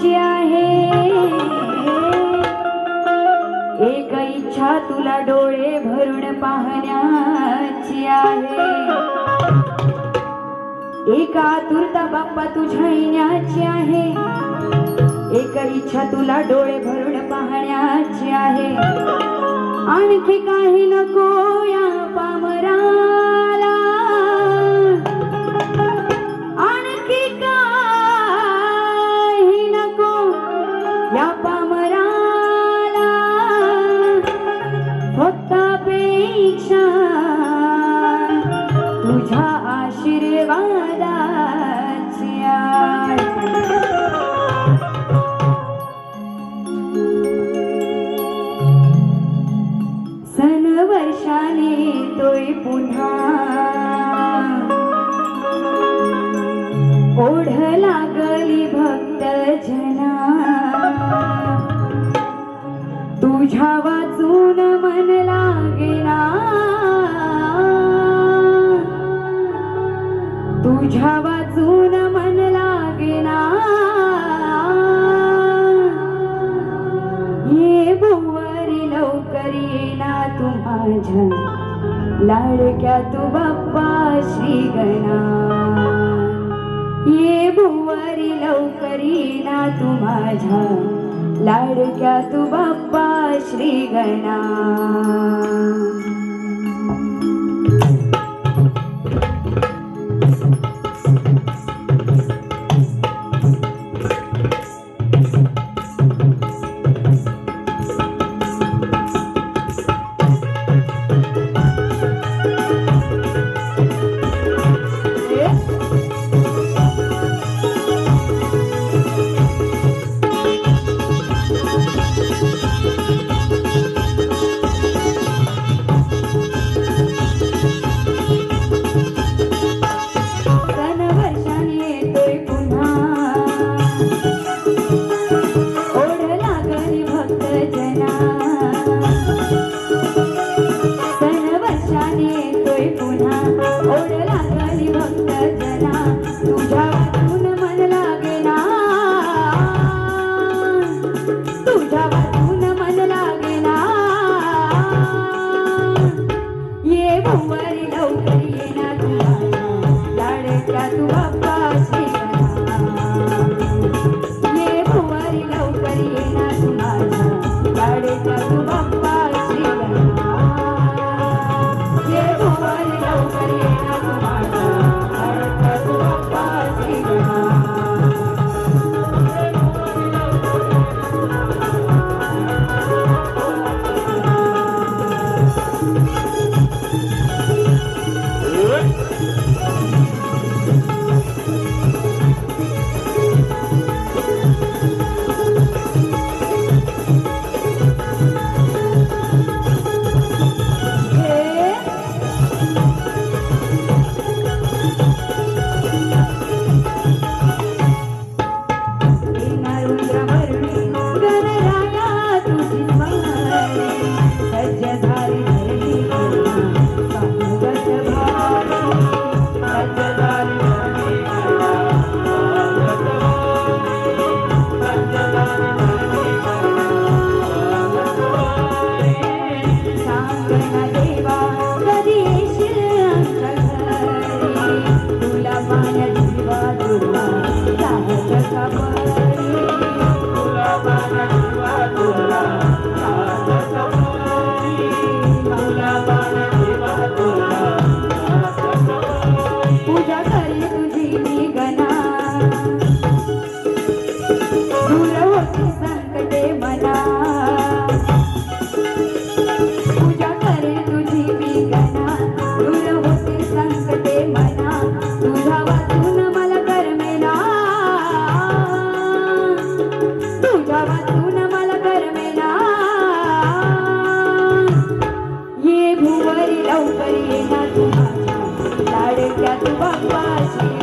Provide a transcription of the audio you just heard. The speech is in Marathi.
करायची आहे. एक इच्छा तुला डोळे भरून पाहण्याची आहे. एक आतुरता बाप्पा तुझ्या येण्याची आहे. एक इच्छा तुला डोळे भरून पाहण्याची आहे. आणखी काही नको या पामरा तुझ्या वाचून मन लागेना. ये भोवरी लवकर येना तू माझ्या लाडक्या तू बाप्पा श्री गणा ये भोवरी लवकर येना तू माझ्या लाडक्या तू बाप्पा श्री गणा Bye. Lord. लवकर येणार तुला लाडक्या तू बाप्पाशी